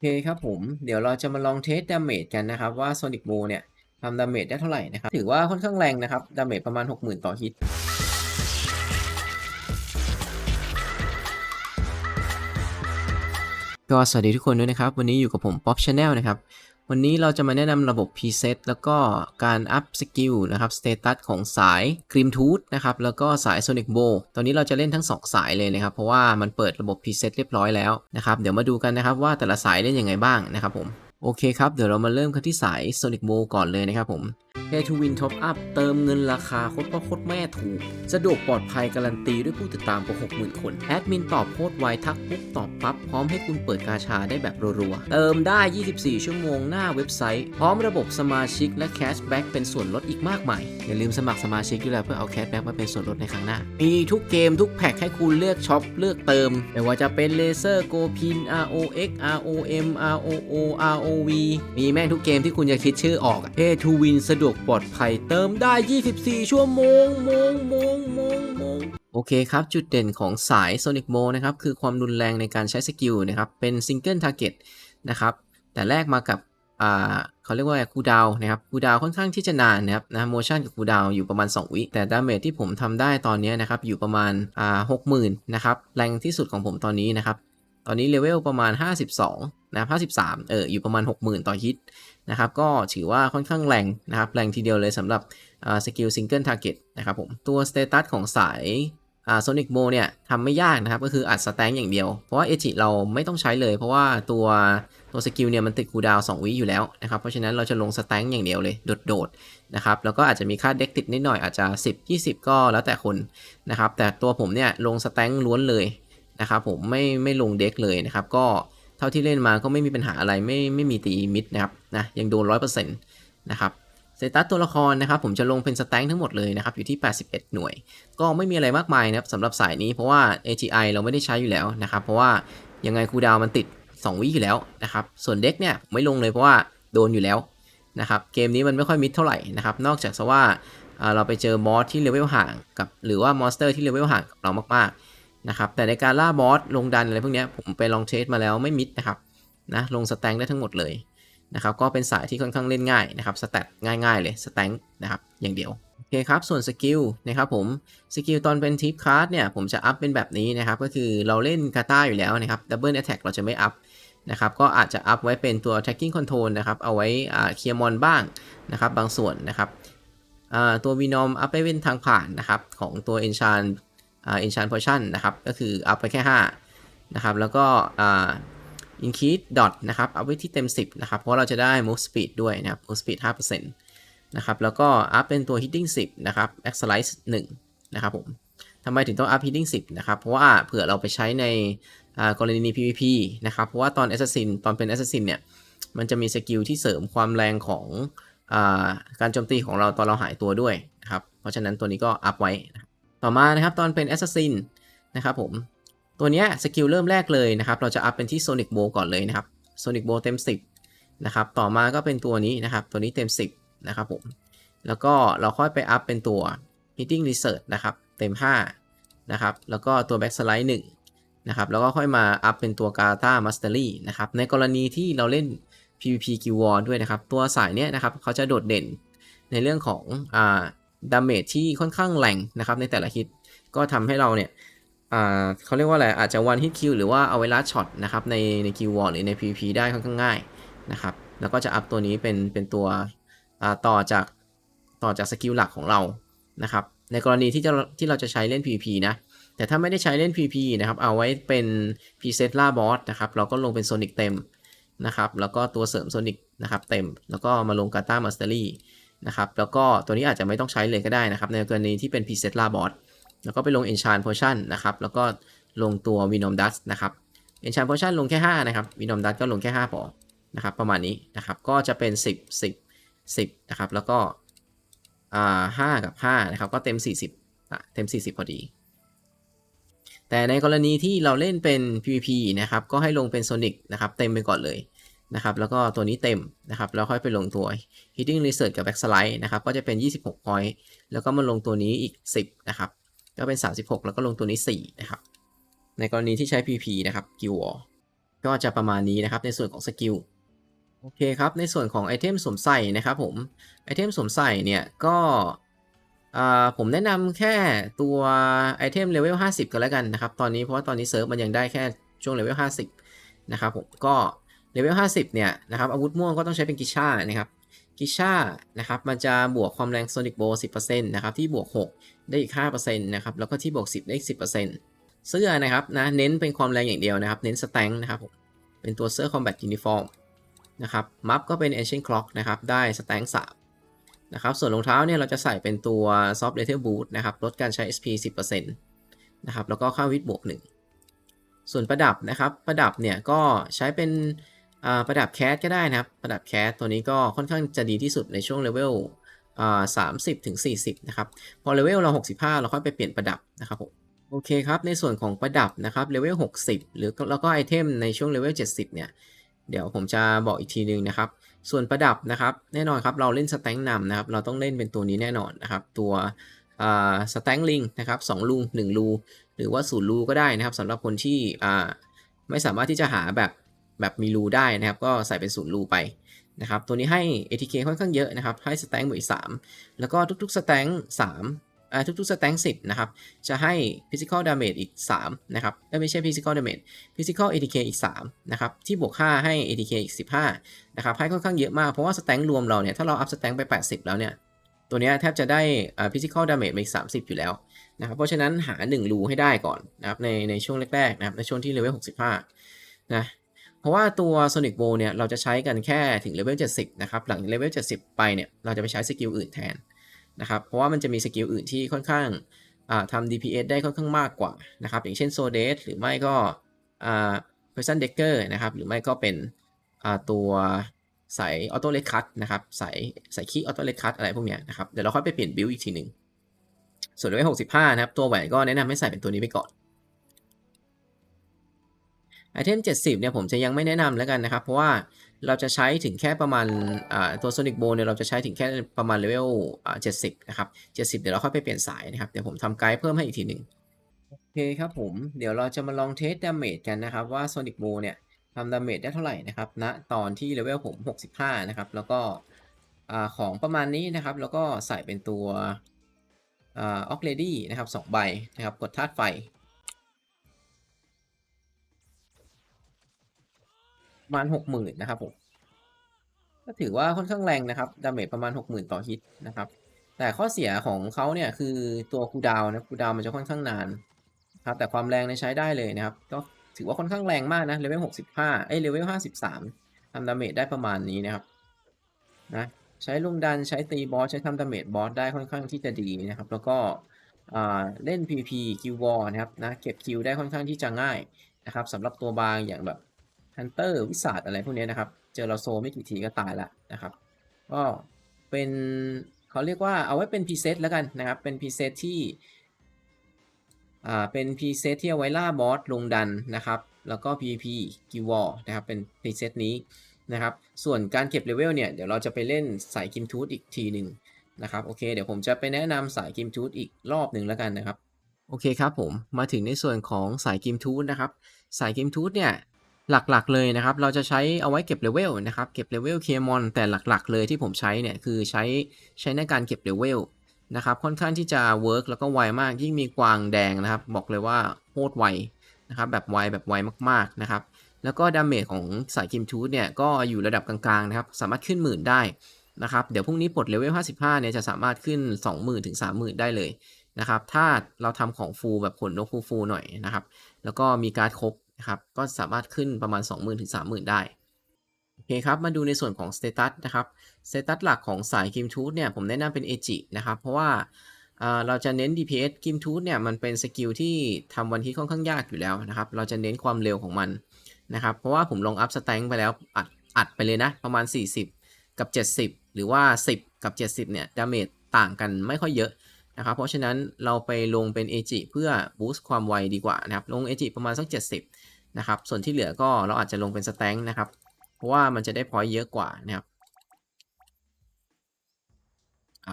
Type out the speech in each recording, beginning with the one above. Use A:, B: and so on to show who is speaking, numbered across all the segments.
A: เคครับผม เดี๋ยวเราจะมาลองเทสดาเมจกันนะครับ ว่า Sonic Bow เนี่ยทำดาเมจได้เท่าไหร่นะครับ ถือว่าค่อนข้างแรงนะครับ ดาเมจประมาณ 60,000 ต่อฮิตก็สวัสดีทุกคนด้วยนะครับ วันนี้อยู่กับผมป๊อปชาแนลนะครับ วันนี้เราจะมาแนะนำระบบ preset แล้วก็การอัพสกิลนะครับ status ของสาย cream Tooth นะครับ แล้วก็สาย Sonic Bow ตอนนี้เราจะเล่นทั้ง 2 สายเลยนะครับ เพราะว่ามันเปิดระบบ preset เรียบร้อยแล้วนะครับ เดี๋ยวมาดูกันนะครับว่าแต่ละสายเล่นยังไงบ้างนะครับผม โอเคครับ เดี๋ยวเรามาเริ่มกันที่สาย Sonic Bow ก่อนเลยนะครับผม Pay to Win Top Up เติมเงินราคาโคตรพ่อโคตรแม่ถูก สะดวกปลอดภัยการันตีด้วยผู้ติดตามกว่า 60,000 คน แอดมินตอบโพสต์ไวทักปุ๊บตอบปั๊บ พร้อมให้คุณเปิดกาชาได้แบบรัวๆ เติมได้ 24 ชั่วโมงหน้าเว็บไซต์ พร้อมระบบสมาชิกและแคชแบ็กเป็นส่วนลดอีกมากมาย อย่าลืมสมัครสมาชิกด้วยล่ะเพื่อเอาแคชแบ็กมาเป็นส่วนลดในครั้งหน้า มีทุกเกมทุกแพ็คให้คุณเลือกช็อปเลือกเติม ไม่ว่าจะเป็นเลเซอร์โกพิน ROX ROM ROO ROV มีแม่งทุกเกมที่คุณจะคิดชื่อออก Pay to Win สะดวกปลอดภัยเติมได้ 24 ชั่วโมงโมงโมงโมงโมงโอเคครับ จุดเด่นของสาย Sonic Mo นะครับ คือความรุนแรงในการใช้สกิลนะครับ เป็น Single Target นะครับ แต่แรกมากับอ่าเขาเรียกว่าคูดาวนะครับคูดาวค่อนข้างที่จะนานนะครับนะโมชั่นกับคูดาวอยู่ประมาณ 2 วิแต่ดาเมจที่ผมทำได้ตอนนี้นะครับอยู่ประมาณอ่าหกหมื่นนะครับแรงที่สุดของผมตอนนี้นะครับตอนนี้เลเวลประมาณ 52 นะครับ53 เอออยู่ประมาณ 60,000 ต่อฮิต นะครับก็ถือว่าค่อนข้างแรงนะครับแรงทีเดียวเลยสำหรับสกิลซิงเกิลทาร์เก็ตนะครับผมตัวสเตตัสของสายโซนิกโมเนี่ยทำไม่ยากนะครับ ก็คืออัดสแตงอย่างเดียว เพราะว่าเอจิเราไม่ต้องใช้เลย เพราะว่าตัวตัวสกิลเนี่ยมันติดคูดาวน์2วิอยู่แล้วนะครับ เพราะฉะนั้นเราจะลงสแตงอย่างเดียวเลย โดดๆนะครับ แล้วก็อาจจะมีค่าเด็กติดนิดหน่อยอาจจะ 10 20 ก็แล้วแต่คนนะครับ แต่ตัวผมเนี่ยลงสแตงล้วนเลยนะครับผมไม่ไม่ลงเด็กเลยนะครับ ก็เท่าที่เล่นมาก็ไม่มีปัญหาอะไรไม่ไม่มีตีมิดนะครับ นะยังโดน100%นต์นะครับสเตตัสตัวละครนะครับผมจะลงเป็นสแตงทั้งหมดเลยนะครับอยู่ที่ 81 หน่วย ก็ไม่มีอะไรมากมายนะครับสำหรับสายนี้เพราะว่า AGI เราไม่ได้ใช้อยู่แล้วนะครับเพราะว่ายังไงคูดาวมันติด 2 วิอยู่แล้วนะครับส่วนเด็กเนี่ยไม่ลงเลยเพราะว่าโดนอยู่แล้วนะครับเกมนี้มันไม่ค่อยมิดเท่าไหร่นะครับนอกจากซะว่าเราไปเจอบอสที่เลเวลห่างกับหรือว่ามอนสเตอร์ที่เลเวลห่างกับเรามากๆนะครับแต่ในการล่าบอสลงดันอะไรพวกนี้ผมไปลองเทสมาแล้วไม่มิดนะครับนะลงสแตงได้ทั้งหมดเลย นะครับก็เป็นสายที่ค่อนข้างเล่นง่ายนะครับสแตทง่ายๆเลยสแตงนะครับอย่างเดียวโอเคครับส่วนสกิลนะครับผมสกิลตอนเป็นทิปคาร์ดเนี่ยผมจะอัพเป็นแบบนี้นะครับก็คือเราเล่นกาตาอยู่แล้วนะครับดับเบิลแอตแทกเราจะไม่อัพนะครับก็อาจจะอัพไว้เป็นตัว tracking control นะครับเอาไว้เคลียร์มอนบ้างนะครับบางส่วนนะครับตัว Venom อัพไปเป็นทางผ่านนะครับของตัว Enchant Enchant Potion นะครับก็คืออัพไปแค่5นะครับแล้วก็ increase dot นะครับเอาไว้ที่เต็ม 10 นะครับ เพราะเราจะได้ move speed ด้วยนะครับ move speed 5%นะครับ แล้วก็ up เป็นตัว hitting 10 นะครับ accelize 1นะครับผมทำไมถึงต้อง up hitting 10 นะครับ เพราะว่าเผื่อเราไปใช้ในกรณี PVP นะครับ เพราะว่าตอน assassin ตอนเป็น assassin เนี่ย มันจะมีสกิลที่เสริมความแรงของอการโจมตีของเราตอนเราหายตัวด้วยนะครับ เพราะฉะนั้นตัวนี้ก็อัพไว้ ต่อมานะครับตอนเป็น assassin นะครับผม ตัวนี้สกิลเริ่มแรกเลยนะครับ เราจะอัพเป็นที่ Sonic Bow ก่อนเลยนะครับ Sonic Bow เต็ม 10 นะครับ ต่อมาก็เป็นตัวนี้นะครับ ตัวนี้เต็ม 10 นะครับผม แล้วก็เราค่อยไปอัพเป็นตัว Hitting Research นะครับ เต็ม 5 นะครับ แล้วก็ตัว Backslide 1นะครับ แล้วก็ค่อยมาอัพเป็นตัว Gata Mastery นะครับ ในกรณีที่เราเล่น PVP Guild War ด้วยนะครับ ตัวสายเนี้ยนะครับเขาจะโดดเด่นในเรื่องของอ่าดาเมจที่ค่อนข้างแรงนะครับในแต่ละฮิต ก็ทำให้เราเนี่ย อ่าเขาเรียกว่าอะไรอาจจะวันฮิตคิวหรือว่าเอาไว้ลัดช็อตนะครับในในคิววอลหรือใน PVP ได้ค่อนข้างง่ายนะครับ แล้วก็จะอัพตัวนี้เป็นเป็นตัวอ่าต่อจากต่อจากสกิลหลักของเรานะครับ ในกรณีที่จะที่เราจะใช้เล่น PVP นะ แต่ถ้าไม่ได้ใช้เล่น PVP นะครับ เอาไว้เป็น preset ล่าบอสนะครับ เราก็ลงเป็นโซนิกเต็มนะครับ แล้วก็ตัวเสริมโซนิกนะครับเต็ม แล้วก็มาลงกาตามาสเตอรี่นะครับ แล้วก็ตัวนี้อาจจะไม่ต้องใช้เลยก็ได้นะครับ ในกรณีที่เป็น preset ล่าบอส แล้วก็ไปลง Enchant Potion นะครับ แล้วก็ลงตัว Venom Dust นะครับ Enchant Potion ลงแค่ 5 นะครับ Venom Dust ก็ลงแค่ 5 พอ นะครับ ประมาณนี้นะครับ ก็จะเป็น 10 10 10 นะครับ แล้วก็อ่า5กับ 5 นะครับ ก็เต็ม 40อะเต็ม 40 พอดี แต่ในกรณีที่เราเล่นเป็น PVP นะครับ ก็ให้ลงเป็น Sonic นะครับ เต็มไปก่อนเลยนะครับ แล้วก็ตัวนี้เต็มนะครับ แล้วค่อยไปลงตัว Hitting Research กับ Backslide นะครับ ก็จะเป็น 26 point แล้วก็มาลงตัวนี้อีก 10 นะครับ ก็เป็น 36 แล้วก็ลงตัวนี้ 4 นะครับ ในกรณีที่ใช้ PP นะครับ Guild War ก็จะประมาณนี้นะครับในส่วนของสกิลโอเคครับ ในส่วนของไอเทมสวมใส่นะครับผม ไอเทมสวมใส่เนี่ยก็ผมแนะนำแค่ตัวไอเทมเลเวล50 กันแล้วกันนะครับ ตอนนี้เพราะว่าตอนนี้เซิร์ฟมันยังได้แค่ช่วงเลเวล50 นะครับผม ก็เลเวล50 เนี่ยนะครับอาวุธม่วงก็ต้องใช้เป็นกิช่านะครับ กิช่านะครับมันจะบวกความแรงโซนิกโบ10%นะครับที่บวก 6 ได้อีก5%นะครับแล้วก็ที่บวก 10 ได้อีก 10%เสื้อนะครับนะเน้นเป็นความแรงอย่างเดียวนะครับ เน้นสแตงนะครับผมเป็นตัวเสื้อ Combat Uniform นะครับมัฟก็เป็น Ancient Clock นะครับได้สแตง3นะครับส่วนรองเท้าเนี่ยเราจะใส่เป็นตัว Soft Leather Boot นะครับลดการใช้ SP 10%นะครับแล้วก็ค่าวิทบวก 1 ส่วนประดับนะครับประดับเนี่ยก็ใช้เป็น ประดับแคสก็ได้นะครับ ประดับแคสตัวนี้ก็ค่อนข้างจะดีที่สุดในช่วงเลเวลอ่า30ถึง40นะครับ พอเลเวลเรา65เราค่อยไปเปลี่ยนประดับนะครับผมโอเคครับ ในส่วนของประดับนะครับเลเวล60หรือแล้วก็ไอเทมในช่วงเลเวล70เนี่ยเดี๋ยวผมจะบอกอีกทีนึงนะครับ ส่วนประดับนะครับ แน่นอนครับเราเล่นสแตงนำนะครับ เราต้องเล่นเป็นตัวนี้แน่นอนนะครับ ตัวสแตงลิงนะครับสองลู1ลูหรือว่าศูนย์รูก็ได้นะครับสำหรับคนที่ไม่สามารถที่จะหาแบบ แบบมีรูได้นะครับ ก็ใส่เป็นศูนย์รูไปนะครับ ตัวนี้ให้ ATK ค่อนข้างเยอะนะครับ ให้สแตงบวกอีก 3 แล้วก็ทุกๆสแตง3อ่าทุกๆสแตง10 นะครับ จะให้ physical damage อีก 3 นะครับไม่ใช่ physical damage physical ATK อีก 3 นะครับ ที่บวก 5 ให้ ATK อีก 15 นะครับ ให้ค่อนข้างเยอะมาก เพราะว่าสแตงรวมเราเนี่ย ถ้าเราอัพสแตงไป 80 แล้วเนี่ย ตัวนี้แทบจะได้อ่า physical damage อีก 30 อยู่แล้วนะครับ เพราะฉะนั้นหา1รูให้ได้ก่อนนะครับ ในในช่วงแรกๆนะครับ ในช่วงที่เลเวล65 นะ ราะว่าตัว Sonic Bow เนี่ยเราจะใช้กันแค่ถึงเลเวล70 นะครับ หลังเลเวล70 ไปเนี่ยเราจะไปใช้สกิลอื่นแทนนะครับ เพราะว่ามันจะมีสกิลอื่นที่ค่อนข้างทำ DPS ได้ค่อนข้างมากกว่านะครับ อย่างเช่น s o d e s หรือไม่ก็ Poison Decker นะครับ หรือไม่ก็เป็นตัวสาย Auto Red Cut นะครับสายสายคี Auto Red Cut อะไรพวกเนี้ยนะครับ เดี๋ยวเราค่อยไปเปลี่ยนบิลอีกทีหนึ่งส่วนเลเวล65 นะครับ ตัวแหวนก็แนะนำให้ใส่เป็นตัวนี้ไปก่อน ไอเทม 70 เนี่ยผมจะยังไม่แนะนำแล้วกันนะครับ เพราะว่าเราจะใช้ถึงแค่ประมาณตัว Sonic Bow เนี่ยเราจะใช้ถึงแค่ประมาณเลเวล70 นะครับ 70 เดี๋ยวเราค่อยไปเปลี่ยนสายนะครับ เดี๋ยวผมทำไกด์เพิ่มให้อีกทีหนึ่งโอเคครับผม เดี๋ยวเราจะมาลองเทสดาเมจกันนะครับ ว่า Sonic Bow เนี่ยทำดาเมจได้เท่าไหร่นะครับณนะตอนที่เลเวลผม 65 นะครับ แล้วก็ของประมาณนี้นะครับ แล้วก็ใส่เป็นตัวออกเลดี้นะครับ2ใบนะครับกดธาตุไฟ ประมาณ60,000นนะครับผมก็ถือว่าค่อนข้างแรงนะครับดาเมจประมาณ60,000ต่อฮิตนะครับ แต่ข้อเสียของเขาเนี่ยคือตัวคูดาวนะคูดาวมันจะค่อนข้างนานครับแต่ความแรงเนี่ยใช้ได้เลยนะครับ ก็ถือว่าค่อนข้างแรงมากนะเลเวล65เอ้ยเลเวล53ทำดาเมจได้ประมาณนี้นะครับนะใช้ลุงดันใช้ตีบอสใช้ทำดาเมจบอสได้ค่อนข้างที่จะดีนะครับ แล้วก็เล่น PP คิววอนะครับนะเก็บคิวได้ค่อนข้างที่จะง่ายนะครับสำหรับตัวบางอย่างแบบ ฮันเตอร์วิสาดอะไรพวกนี้นะครับ เจอเราโซไม่กี่ทีก็ตายละนะครับ ก็เป็นเขาเรียกว่าเอาไว้เป็นพรีเซตแล้วกันนะครับ เป็นพรีเซตที่อ่าเป็นพรีเซตที่เอาไว้ล่าบอสลงดันนะครับ แล้วก็ PVP กิวอลนะครับ เป็นพรีเซตนี้นะครับ ส่วนการเก็บเลเวลเนี่ย เดี๋ยวเราจะไปเล่นสายกิมทูตอีกทีหนึ่งนะครับ โอเค เดี๋ยวผมจะไปแนะนำสายกิมทูตอีกรอบหนึ่งแล้วกันนะครับ โอเคครับผม มาถึงในส่วนของสายกิมทูตนะครับ สายกิมทูตเนี่ย หลักๆเลยนะครับ เราจะใช้เอาไว้เก็บเลเวลนะครับ เก็บเลเวลเคมอนแต่หลักๆ เลยที่ผมใช้เนี่ยคือใช้ใช้ในการเก็บเลเวลนะครับ ค่อนข้างที่จะเวิร์กแล้วก็ไวมากยิ่งมีกวางแดงนะครับ บอกเลยว่าโคตรไวนะครับแบบไวแบบไวมากๆนะครับ แล้วก็ดาเมจของสายกิมทูตเนี่ยก็อยู่ระดับกลางๆนะครับ สามารถขึ้นหมื่นได้นะครับ เดี๋ยวพรุ่งนี้ปลดเลเวล 55 เนี่ยจะสามารถขึ้น 20,000ถึง30,000 ได้เลยนะครับ ถ้าเราทำของฟูลแบบขนนกฟูฟูหน่อยนะครับ แล้วก็มีการ์ดครบ นะครับก็สามารถขึ้นประมาณ 20,000ถึง30,000 ได้โอเคครับมาดูในส่วนของสเตตัสนะครับสเตตัสหลักของสายกิมทูตเนี่ยผมแนะนำเป็นเอจินะครับเพราะว่าเราจะเน้น DPS กิมทูตเนี่ยมันเป็นสกิลที่ทำวันที่ค่อนข้างยากอยู่แล้วนะครับเราจะเน้นความเร็วของมันนะครับเพราะว่าผมลองอัพสแต็งไปแล้วอัดอัดไปเลยนะประมาณ 40 กับ 70 หรือว่า 10 กับ 70เนี่ยดาเมจต่างกันไม่ค่อยเยอะ นะครับ เพราะฉะนั้นเราไปลงเป็น AG เพื่อบูสต์ความไวดีกว่านะครับ ลง AG ประมาณสัก 70 นะครับ ส่วนที่เหลือก็เราอาจจะลงเป็นสแตงนะครับ เพราะว่ามันจะได้พอยต์เยอะกว่านะครับ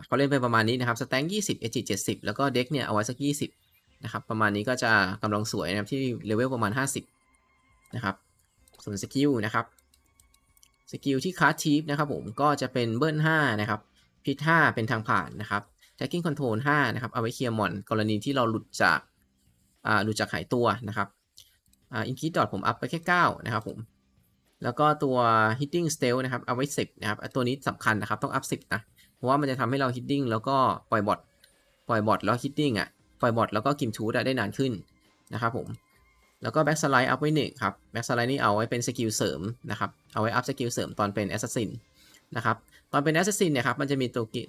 A: เขาเล่นไปประมาณนี้นะครับสแตง20 AG 70 แล้วก็เด็กเนี่ยเอาไว้สัก 20 นะครับ ประมาณนี้ก็จะกำลังสวยนะครับที่เลเวลประมาณ 50 นะครับ ส่วนสกิลนะครับสกิลที่คาร์ทีฟนะครับผมก็จะเป็นเบิ้ล5นะครับพิษ5เป็นทางผ่านนะครับ tracking control 5นะครับเอาไว้เคลียร์มอนกรณีที่เราหลุดจากอ่าหลุดจากหายตัวนะครับอ่า increase dot ผมอัพไปแค่ 9 นะครับผมแล้วก็ตัว hitting stealth นะครับเอาไว้ 10 นะครับตัวนี้สำคัญนะครับต้องอัพ 10 นะ เพราะว่ามันจะทำให้เรา hitting แล้วก็ปล่อยบอทปล่อยบอทแล้ว hitting อะปล่อยบอทแล้วก็กิมทูดได้นานขึ้นนะครับผมแล้วก็ back slide อัพไว้หนึ่งครับ back slide นี่เอาไว้เป็นสกิลเสริมนะครับ เอาไว้อัพสกิลเสริมตอนเป็น assassin นะครับ ตอนเป็น assassin เนี่ยครับ มันจะมีตัวกิ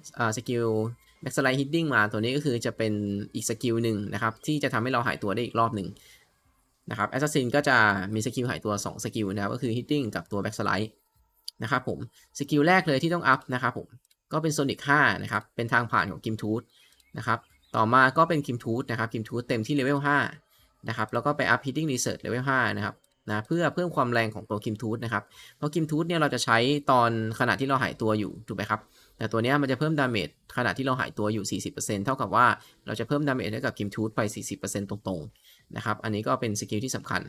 A: อ่าสกิล back slide hitting มาตัวนี้ก็คือจะเป็นอีกสกิลหนึ่งนะครับ ที่จะทำให้เราหายตัวได้อีกรอบหนึ่งนะครับ assassin ก็จะมีสกิลหายตัว 2 สกิลนะครับ ก็คือ hitting กับตัว back slide นะครับผมสกิลแรกเลยที่ต้องอัพนะครับผมก็เป็น sonic 5นะครับ เป็นทางผ่านของกิมทูธนะครับต่อมาก็เป็นกิมทูธนะครับกิมทูธเต็มที่เลเวล5นะครับแล้วก็ไปอัพ hitting research เลเวล5นะครับนะเพื่อเพิ่มความแรงของตัวกิมทูธนะครับเพราะกิมทูธเนี่ยเราจะใช้ตอนขณะที่เราหายตัวอยู่ถูกไหมครับ แต่ตัวนี้มันจะเพิ่มดาเมจขณะที่เราหายตัวอยู่ 40%เท่ากับว่าเราจะเพิ่มดาเมจให้กับกิมทูธไป 40%ตรงๆนะครับ อันนี้ก็เป็นสกิลที่สำคัญ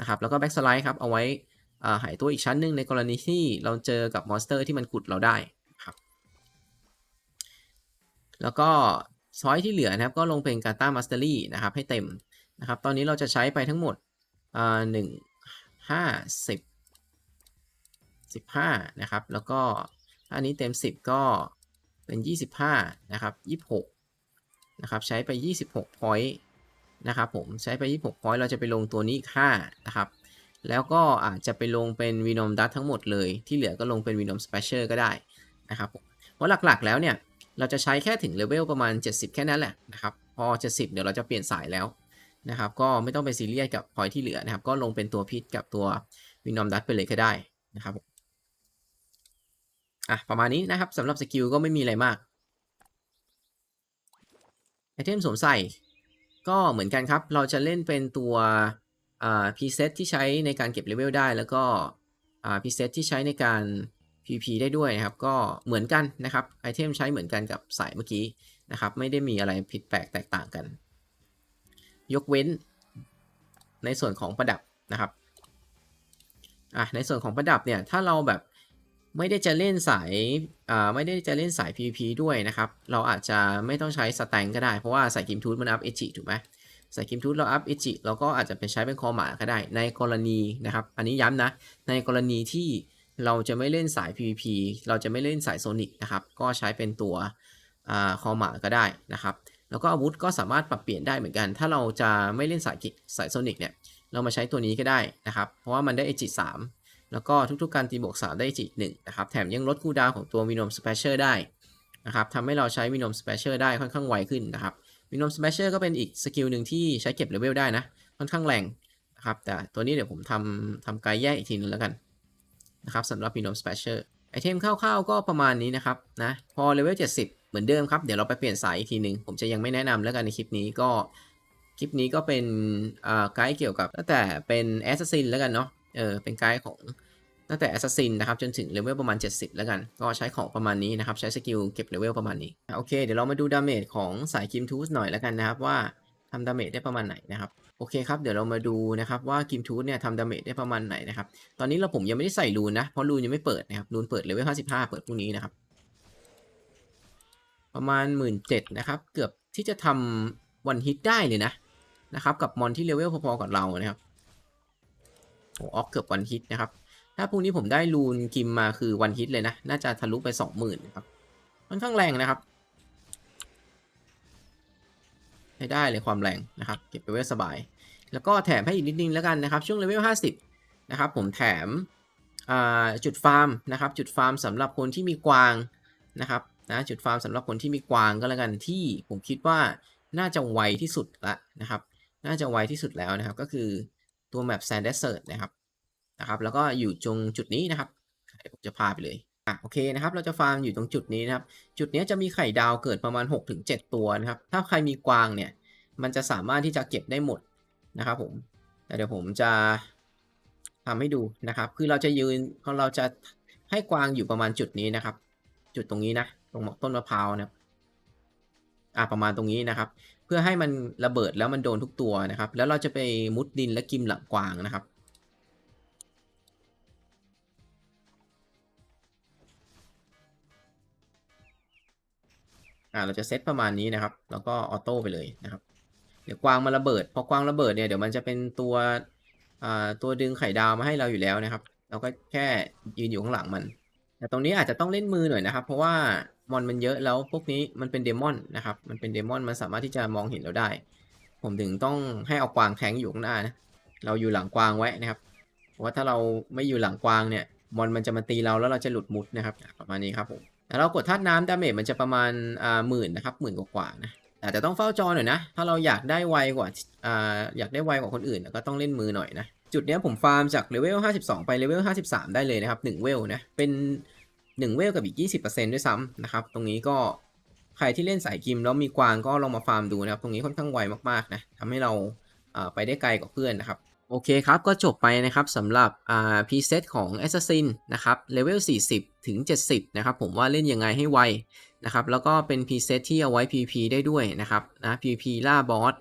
A: นะครับ แล้วก็แบ็กสไลด์ครับ เอาไว้หายตัวอีกชั้นหนึ่งในกรณีที่เราเจอกับมอนสเตอร์ที่มันกุดเราได้ครับ แล้วก็ซอยที่เหลือนะครับ ก็ลงเป็นการ์ต้ามาสเตอรี่นะครับให้เต็มนะครับ ตอนนี้เราจะใช้ไปทั้งหมดหนึ่งห้าสิบสิบห้านะครับ แล้วก็ ถ้าอันนี้เต็มสิบก็เป็นยี่สิบห้านะครับยี่หกนะครับ ใช้ไปยี่สิบหก point นะครับผม ใช้ไปยี่หก point เราจะไปลงตัวนี้อีกห้านะครับ แล้วก็อาจจะไปลงเป็นวีนอมดัตทั้งหมดเลย ที่เหลือก็ลงเป็นวีนอมสเปเชียลก็ได้นะครับผมเพราะหลักๆ แล้วเนี่ย เราจะใช้แค่ถึงเลเวลประมาณ 70 แค่นั้นแหละนะครับ พอ 70 เดี๋ยวเราจะเปลี่ยนสายแล้วนะครับ ก็ไม่ต้องไปซีเรียสกับพอยที่เหลือนะครับ ก็ลงเป็นตัวพิษกับตัววินอมดัตไปเลยก็ได้นะครับ อะ ประมาณนี้นะครับสำหรับสกิลก็ไม่มีอะไรมากไอเทมสวมใส่ ก็เหมือนกันครับ เราจะเล่นเป็นตัวอ่าพีเซตที่ใช้ในการเก็บเลเวลได้แล้วก็อ่าพีเซตที่ใช้ในการ PP ได้ด้วยนะครับ ก็เหมือนกันนะครับไอเทมใช้เหมือนกันกับสายเมื่อกี้นะครับ ไม่ได้มีอะไรผิดแปลกแตกต่างกัน ยกเว้น ในส่วนของประดับนะครับอะในส่วนของประดับเนี่ย ถ้าเราแบบ ไม่ได้จะเล่นสายอ่าไม่ได้จะเล่นสาย PVP ด้วยนะครับ เราอาจจะไม่ต้องใช้สแตงก็ได้ เพราะว่าสายกิมทูธมันอัพเอจิถูกไหมสายกิมทูธเราอัพเอจิเราก็อาจจะไปใช้เป็นคอหมาก็ได้ ในกรณีนะครับ อันนี้ย้ำนะ ในกรณีที่เราจะไม่เล่นสาย PVP เราจะไม่เล่นสายโซนิกนะครับ ก็ใช้เป็นตัวคอหมาก็ได้นะครับ แล้วก็อาวุธก็สามารถปรับเปลี่ยนได้เหมือนกัน ถ้าเราจะไม่เล่นสายสายโซนิกเนี่ย เรามาใช้ตัวนี้ก็ได้นะครับ เพราะว่ามันได้ e อจิ3 แล้วก็ทุกๆการตีบวก 3 ได้ e อจิ1นะครับ แถมยังลดคูดาวของตัววินอมสเปเชียลได้นะครับทำให้เราใช้วินอมสเปเชียลได้ค่อนข้างไวขึ้นนะครับวินอมสเปเชียลก็เป็นอีกสกิลหนึ่งที่ใช้เก็บเลเวลได้นะ ค่อนข้างแรงนะครับ แต่ตัวนี้เดี๋ยวผมทำทำไกด์แยกอีกทีนึงแล้วกันนะครับสำหรับ Venom Splasher ไอเทมคร่าวๆก็ประมาณนี้นะครับนะพอเลเวล70 เหมือนเดิมครับ เดี๋ยวเราไปเปลี่ยนสายอีกทีหนึ่งผมจะยังไม่แนะนำแล้วกันในคลิปนี้ก็คลิปนี้ก็เป็นไกด์เกี่ยวกับตั้งแต่เป็น Assassin แล้วกันเนาะ เออเป็นไกด์ของตั้งแต่ Assassin นะครับจนถึงเลเวลประมาณ 70 แล้วกัน ก็ใช้ของประมาณนี้นะครับ ใช้สกิลเก็บเลเวลประมาณนี้ โอเค เดี๋ยวเรามาดูดาเมจของสายคิมทูสหน่อยแล้วกันนะครับ ว่าทำดาเมจได้ประมาณไหนนะครับโอเคครับเดี๋ยวเรามาดูนะครับว่ากิมทูธเนี่ยทำดาเมจได้ประมาณไหนนะครับตอนนี้เราผมยังไม่ได้ใส่รูนนะเพราะรูนยังไม่เปิดนะครับรูนเปิดเลเวล55 เปิดพรุ่งนี้นะครับประมาณ 1 7ื่นนะครับเกือบที่จะทำวันฮิตได้เลยนะนะครับกับมอนที่เลเวลพอๆกับเรานะครับ โอ้ออกเกือบวันฮิตนะครับ ถ้าพรุ่งนี้ผมได้รูนกิมมาคือวันฮิตเลยนะ น่าจะทะลุไป20,000นครับค่อนข้างแรงนะครับใช้ได้เลยความแรงนะครับ เก็บไปเวลสบาย แล้วก็แถมให้อีกนิดนึงแล้วกันนะครับ ช่วงเลเวล50 นะครับ ผมแถมจุดฟาร์มนะครับ จุดฟาร์มสำหรับคนที่มีกวางนะครับนะจุดฟาร์มสำหรับคนที่มีกวางก็แล้วกันที่ผมคิดว่าน่าจะไวที่สุดละนะครับ น่าจะไวที่สุดแล้วนะครับ ก็คือ ตัวแมปแซนเดสเซิร์นะครับนะครับ แล้วก็อยู่ตรงจุดนี้นะครับผมจะพาไปเลยอะโอเคนะครับ เราจะฟาร์มอยู่ตรงจุดนี้นะครับ จุดนี้จะมีไข่ดาวเกิดประมาณ 6-7 ตัวนะครับ ถ้าใครมีกวางเนี่ย มันจะสามารถที่จะเก็บได้หมดนะครับผมแต่เดี๋ยวผมจะทำให้ดูนะครับ คือเราจะยืนเราจะให้กวางอยู่ประมาณจุดนี้นะครับ จุดตรงนี้นะ ตรงต้นมะพร้าวนะครับ อ่าประมาณตรงนี้นะครับ เพื่อให้มันระเบิดแล้วมันโดนทุกตัวนะครับ แล้วเราจะไปมุดดินและกิมหลังกวางนะครับ อ่าเราจะเซตประมาณนี้นะครับ แล้วก็ออโต้ไปเลยนะครับเดี๋ยวกวางมาระเบิดพอกวางระเบิดเนี่ยเดี๋ยวมันจะเป็นตัวอ่าตัวดึงไข่ดาวมาให้เราอยู่แล้วนะครับ เราก็แค่ยืนอยู่ข้างหลังมัน แต่ตรงนี้อาจจะต้องเล่นมือหน่อยนะครับ เพราะว่ามอนมันเยอะแล้วพวกนี้มันเป็นเดมอนนะครับ มันเป็นเดมอนมันสามารถที่จะมองเห็นเราได้ ผมถึงต้องให้เอากวางแทงอยู่ข้างหน้านะ เราอยู่หลังกวางไว้นะครับ เพราะว่าถ้าเราไม่อยู่หลังกวางเนี่ย มอนมันจะมาตีเราแล้วเราจะหลุดมุดนะครับ ประมาณนี้ครับผมแล้วเรากดธาตุน้ำดาเมจมันจะประมาณอ่าหมื่นนะครับหมื่นกว่าๆนะอาจจะต้องเฝ้าจอหน่อยนะ ถ้าเราอยากได้ไวกว่าอ่าอยากได้ไวกว่าคนอื่นก็ต้องเล่นมือหน่อยนะ จุดเนี้ยผมฟาร์มจากเลเวล 52 ไปเลเวล 53 ได้เลยนะครับ1เวลนะ เป็น 1 เวลกับอีก 20%ด้วยซ้ำนะครับ ตรงนี้ก็ใครที่เล่นสายกิมแล้วมีกวางก็ลองมาฟาร์มดูนะครับ ตรงนี้ค่อนข้างไวมากๆนะทำให้เราไปได้ไกลกว่าเพื่อนนะครับ โอเคครับ ก็จบไปนะครับสำหรับพรีเซตของ Assassin นะครับเลเวล 40 ถึง 70 นะครับ ผมว่าเล่นยังไงให้ไวนะครับ แล้วก็เป็นพรีเซตที่เอาไว้ PVP ได้ด้วยนะครับนะ PVP ล่าบอส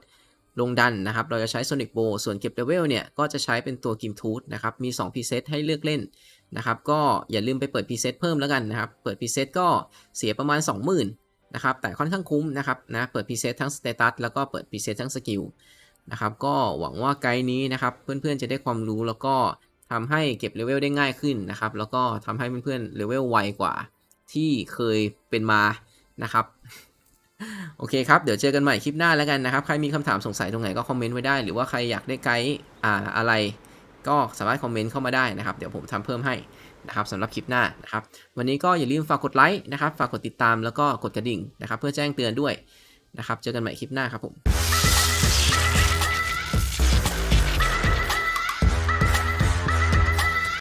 A: ลงดันนะครับ เราจะใช้ Sonic Bow ส่วนเก็บเลเวลเนี่ย ก็จะใช้เป็นตัวกิมทูธนะครับ มี2พรีเซตให้เลือกเล่นนะครับ ก็อย่าลืมไปเปิดพรีเซตเพิ่มแล้วกันนะครับ เปิดพรีเซตก็เสียประมาณ 20,000นะครับ แต่ค่อนข้างคุ้มนะครับนะ เปิดพรีเซตทั้งสเตตัสแล้วก็เปิดพรีเซตทั้งสกิลนะครับ ก็หวังว่าไกด์นี้นะครับ เพื่อนๆจะได้ความรู้แล้วก็ทำให้เก็บเลเวลได้ง่ายขึ้นนะครับ แล้วก็ทำให้เพื่อนๆเลเวลไวกว่า ที่เคยเป็นมานะครับ โอเคครับ เดี๋ยวเจอกันใหม่คลิปหน้าแล้วกันนะครับ ใครมีคำถามสงสัยตรงไหนก็คอมเมนต์ไว้ได้ หรือว่าใครอยากได้ไกด์อ่าอะไร ก็สามารถคอมเมนต์เข้ามาได้นะครับ เดี๋ยวผมทำเพิ่มให้นะครับสำหรับคลิปหน้านะครับ วันนี้ก็อย่าลืมฝากกดไลค์นะครับ ฝากกดติดตามแล้วก็กดกระดิ่งนะครับ เพื่อแจ้งเตือนด้วยนะครับ เจอกันใหม่คลิปหน้าครับผม